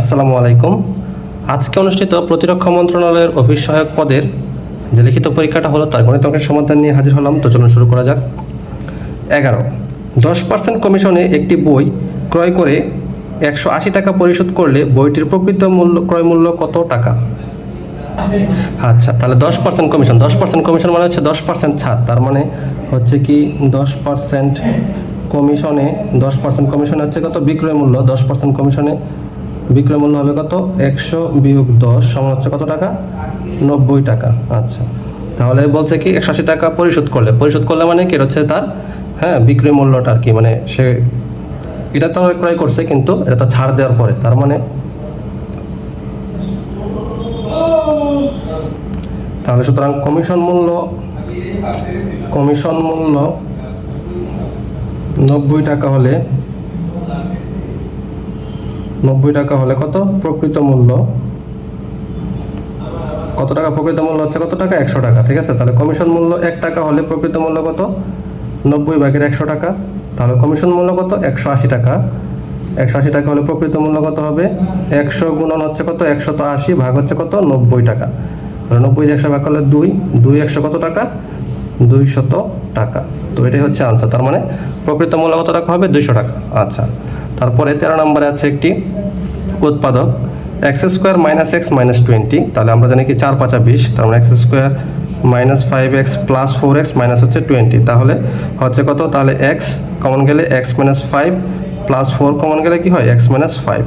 আসসালামু আলাইকুম। আজকে অনুষ্ঠিত প্রতিরক্ষা মন্ত্রণালয়ের অফিস সহায়ক পদের যে লিখিত পরীক্ষাটা হলো তার গণিত অঙ্কের সমাধান নিয়ে হাজির হলাম, তো চলুন শুরু করা যাক। এগারো, দশ পার্সেন্ট কমিশনে একটি বই ক্রয় করে একশো আশি টাকা পরিশোধ করলে বইটির প্রকৃত মূল্য, ক্রয় মূল্য কত টাকা? আচ্ছা তাহলে দশ পার্সেন্ট কমিশন, দশ পার্সেন্ট কমিশন মানে হচ্ছে দশ পার্সেন্ট ছাড়, তার মানে হচ্ছে কি দশ পার্সেন্ট কমিশনে, দশ পার্সেন্ট কমিশনে হচ্ছে কত? বিক্রয় মূল্য, দশ পার্সেন্ট কমিশনে বিক্রয় মূল্য হবে কত? একশো বিয়োগ দশ, সমান হচ্ছে কত টাকা? নব্বই টাকা। আচ্ছা। তাহলে বলছে কি, একশো আশি টাকা পরিশোধ করলে। পরিশোধ করলে মানে কি? হচ্ছে তার হ্যাঁ বিক্রয় মূল্যটা আর কি। মানে সে, এটা তো ক্রয় করছে কিন্তু এটা তো ছাড় দেওয়ার পরে। তার মানে তাহলে সুতরাং কমিশন মূল্য কমিশন মূল্য নব্বই টাকা হলে নব্বই টাকা হলে কত? প্রকৃত মূল্য। কত টাকা প্রকৃত মূল্য হচ্ছে কত টাকা? একশো টাকা, ঠিক আছে? তাহলে কমিশন মূল্য এক টাকা হলে প্রকৃত মূল্য কত? নব্বই ভাগের একশো টাকা। তাহলে কমিশন মূল্য কত? একশো আশি টাকা। একশো আশি টাকা হলে প্রকৃত মূল্য কত হবে? একশো গুণন হচ্ছে কত? একশত আশি, ভাগ হচ্ছে কত? নব্বই টাকা। তাহলে নব্বই একশো ভাগ করলে দুই। দুই একশো কত টাকা? দুইশত টাকা। তো এটাই হচ্ছে আনসার তার মানে প্রকৃত মূল্য কত টাকা হবে? দুইশো টাকা। আচ্ছা। তারপরে তেরো নম্বরে আছে একটি উৎপাদক x square minus x minus twenty তাহলে আমরা জানি কি চার পাঁচা বিশ, তার মানে x square minus five x plus four x minus হচ্ছে টোয়েন্টি তাহলে হচ্ছে কত? তাহলে এক্স কমন গেলে x minus five plus four common গেলে কি হয়? এক্স মাইনাস ফাইভ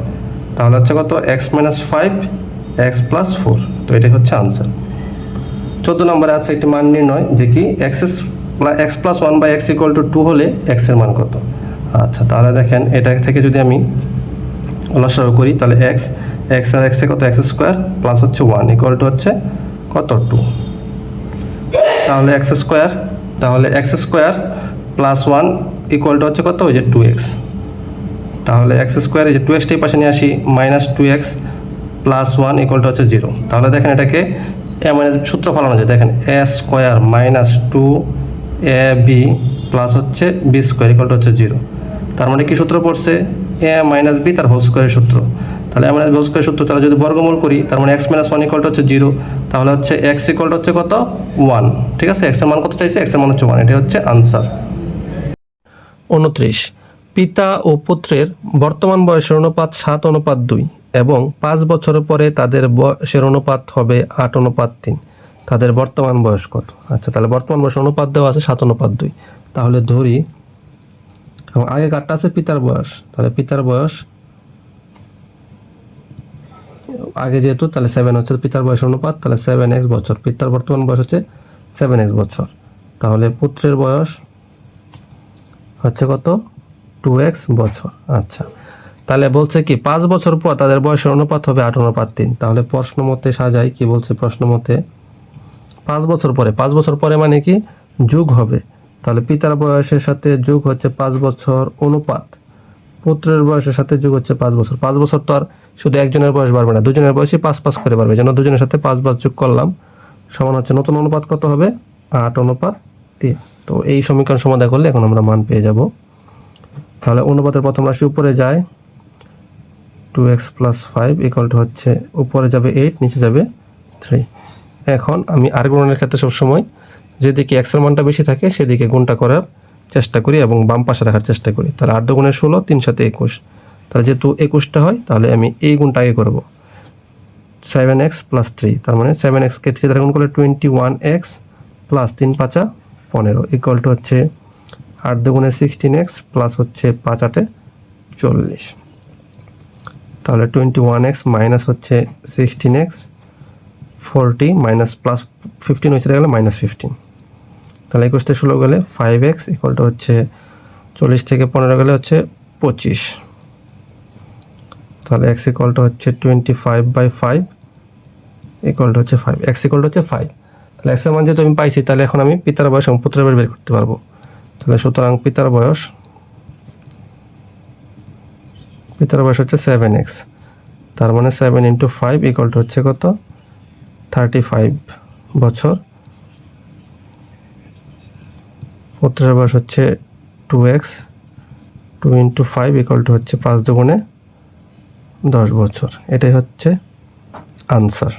তাহলে হচ্ছে কত? X minus five x plus four তো এটাই হচ্ছে আনসার চোদ্দ নম্বরে আছে একটি মান নির্ণয়, যে কি? X x plus one by x equal to two হলে এক্সের মান কত? আচ্ছা তাহলে দেখেন এটা থেকে যদি আমি লসাগু করি, তাহলে এক্স এক্স আর এক্সে কত? এক্স স্কোয়ার প্লাস হচ্ছে ওয়ান ইকুয়াল টু হচ্ছে কত? টু তাহলে এক্স স্কোয়ার তাহলে x square plus one equal to হচ্ছে কত? ওই যে টু এক্স তাহলে এক্স স্কোয়ার এই যে টু এক্সটাই পাশে নিয়ে আসি minus two x plus one equal to হচ্ছে জিরো তাহলে দেখেন এটাকে এ মাইনাস সূত্র ফলানো যায়। দেখেন a square minus two a b plus হচ্ছে বি স্কোয়ার ইকুয়াল টু হচ্ছে জিরো তার মানে কি সূত্র পড়ছে? এ মাইনাস বি তার হোল স্কোয়ারের সূত্র। তাহলে এ মাইনাস স্কোয়ার সূত্র, তাহলে যদি বর্গমূল করি, তার মানে এক্স মাইনাস ওয়ান ইকুয়াল হচ্ছে জিরো তাহলে হচ্ছে এক্স ইকুয়াল হচ্ছে কত? ওয়ান ঠিক আছে? এক্সের মান কত চাইছে? এক্সের মান হচ্ছে ওয়ান এটা হচ্ছে আনসার উনত্রিশ। পিতা ও পুত্রের বর্তমান বয়সের অনুপাত সাত, অনুপাত দুই, এবং পাঁচ বছর পরে তাদের বয়সের অনুপাত হবে আট, অনুপাত তিন। তাদের বর্তমান বয়স কত? আচ্ছা তাহলে বর্তমান বয়সের অনুপাত দেওয়া আছে সাত, অনুপাত দুই। তাহলে ধরি এবং আগে কাটটা আছে পিতার বয়স। তাহলে পিতার বয়স আগে যেহেতু, তাহলে সেভেন হচ্ছে পিতার বয়স অনুপাত, তাহলে সেভেন এক্স বছর। পিতার বর্তমান বয়স হচ্ছে সেভেন এক্স বছর। তাহলে পুত্রের বয়স হচ্ছে কত? টু এক্স বছর। আচ্ছা। তাহলে বলছে কি, পাঁচ বছর পর তাদের বয়সের অনুপাত হবে আট, অনুপাত তিন। তাহলে প্রশ্ন মতে সাজাই, কি বলছে প্রশ্ন মতে? পাঁচ বছর পরে। পাঁচ বছর পরে মানে কি? যুগ হবে। তাহলে পিতার বয়সের সাথে যুগ হচ্ছে পাঁচ বছর অনুপাত। পুত্রের বয়সের সাথে যুগ হচ্ছে পাঁচ বছর। পাঁচ বছর তো আর শুধু একজনের বয়স বাড়বে না, দুজনের বয়সই পাঁচ পাঁচ করে বাড়বে। যেন দুজনের সাথে পাঁচ পাঁচ যোগ করলাম, সমান হচ্ছে নতুন অনুপাত কত হবে? আট অনুপাত তিন। তো এই সমীকরণ সমাধান করলে এখন আমরা মান পেয়ে যাব। তাহলে অনুপাতের প্রথম রাশি উপরে যায়। Two x plus five equal to হচ্ছে, উপরে যাবে এইট নিচে যাবে থ্রি এখন আমি আর ক্ষেত্রে সবসময় যেদিকে এক্সের মানটা বেশি থাকে, সেদিকে গুণটা করার চেষ্টা করি এবং বাম পাশে রাখার চেষ্টা করি। তাহলে আট দুগুণে ষোলো, তিন সাথে একুশ। তাহলে যেহেতু একুশটা হয়, তাহলে আমি এই গুণটা আগে করব। সেভেন এক্স প্লাস থ্রি তার মানে সেভেন এক্সকে থ্রি দ্বারা গুণ করলে টোয়েন্টি ওয়ান এক্স প্লাস তিন পাঁচা পনেরো। ইকুয়াল টু হচ্ছে আট দুগুণে সিক্সটিন এক্স প্লাস হচ্ছে পাঁচ আটে চল্লিশ। তাহলে টোয়েন্টি ওয়ান এক্স মাইনাস হচ্ছে sixteen x forty minus plus fifteen হচ্ছে গেলে মাইনাস ফিফটিন তাহলে একুশ থেকে ষোলো গেলে ফাইভ এক্স ইকুয়াল টু হচ্ছে চল্লিশ থেকে পনেরো গেলে হচ্ছে পঁচিশ। তাহলে এক্স ইকুয়াল টু হচ্ছে twenty five by five equal to হচ্ছে ফাইভ এক্স ইকুয়াল টু হচ্ছে ফাইভ তাহলে এক্সের মান যেহেতু আমি পাইছি, তাহলে এখন আমি পিতার বয়স এবং পুত্রের বয়স বের করতে পারব। তাহলে সুতরাং পিতার বয়স পিতার বয়স হচ্ছে সেভেন এক্স তার মানে seven into five equal to হচ্ছে কত? থার্টি ফাইভ বছর। পুত্রের বয়স হচ্ছে two x two into five equal to হচ্ছে পাঁচ দুগুণে দশ বছর। এটাই হচ্ছে আনসার